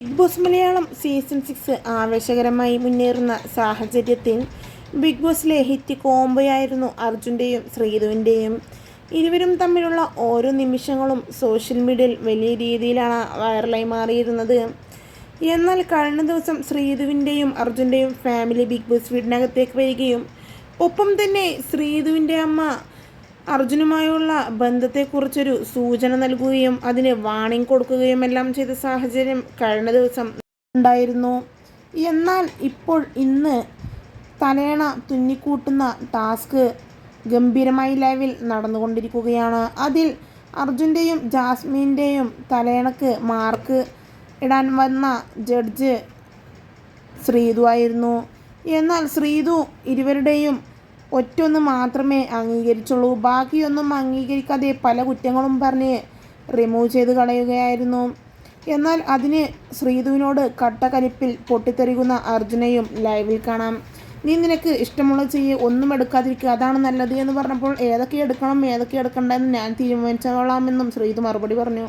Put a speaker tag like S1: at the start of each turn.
S1: Big boss Malayalam season six ആവേശകരമായി മുന്നേറുന്ന സാഹചര്യത്തിൽ big ബോസിലെ hit കോംബോയായിരുന്നു അർജുന്റെയും ശ്രീധുവിന്റെയും. ഇരുവരും തമ്മിലുള്ള ഓരോ നിമിഷങ്ങളും സോഷ്യൽ മീഡിയയിൽ വലിയ രീതിയിലാണ് വൈറലായി മാറിയിരുന്നത്. എന്നാൽ കഴിഞ്ഞ ദിവസം ശ്രീധുവിന്റെയും അർജുന്റെയും ഫാമിലി ബിഗ് ബോസ് വീടിനകത്തേക്ക് വരികയും ഒപ്പം തന്നെ ശ്രീധുവിന്റെ അമ്മ അർജുനുമായുള്ള ബന്ധത്തെക്കുറിച്ചൊരു സൂചന നൽകുകയും അതിന് വാണിംഗ് കൊടുക്കുകയും എല്ലാം ചെയ്ത സാഹചര്യം കഴിഞ്ഞ ദിവസം ഉണ്ടായിരുന്നു. എന്നാൽ ഇപ്പോൾ ഇന്ന് തലേണ തുന്നിക്കൂട്ടുന്ന ടാസ്ക് ഗംഭീരമായി ലൈവിൽ നടന്നുകൊണ്ടിരിക്കുകയാണ്. അതിൽ അർജുന്റെയും ജാസ്മിന്റെയും തലേണക്ക് മാർക്ക് ഇടാൻ വന്ന ജഡ്ജ് ശ്രീതു ആയിരുന്നു. എന്നാൽ ശ്രീതു ഇരുവരുടെയും ഒറ്റൊന്ന് മാത്രമേ അംഗീകരിച്ചുള്ളൂ. ബാക്കിയൊന്നും അംഗീകരിക്കാതെ പല കുറ്റങ്ങളും പറഞ്ഞ് റിമൂവ് ചെയ്ത് കളയുകയായിരുന്നു. എന്നാൽ അതിന് ശ്രീധുവിനോട് കട്ടക്കലിപ്പിൽ പൊട്ടിത്തെറിക്കുന്ന അർജുനയും ലൈവിൽ കാണാം. നീ നിനക്ക് ഇഷ്ടമുള്ള ചെയ്യ് ഒന്നും എടുക്കാതിരിക്കുക അതാണ് നല്ലത് എന്ന് പറഞ്ഞപ്പോൾ ഏതൊക്കെ എടുക്കണം ഏതൊക്കെ എടുക്കണ്ടെന്ന് ഞാൻ തീരുമാനിച്ചോളാമെന്നും ശ്രീധു മറുപടി പറഞ്ഞു.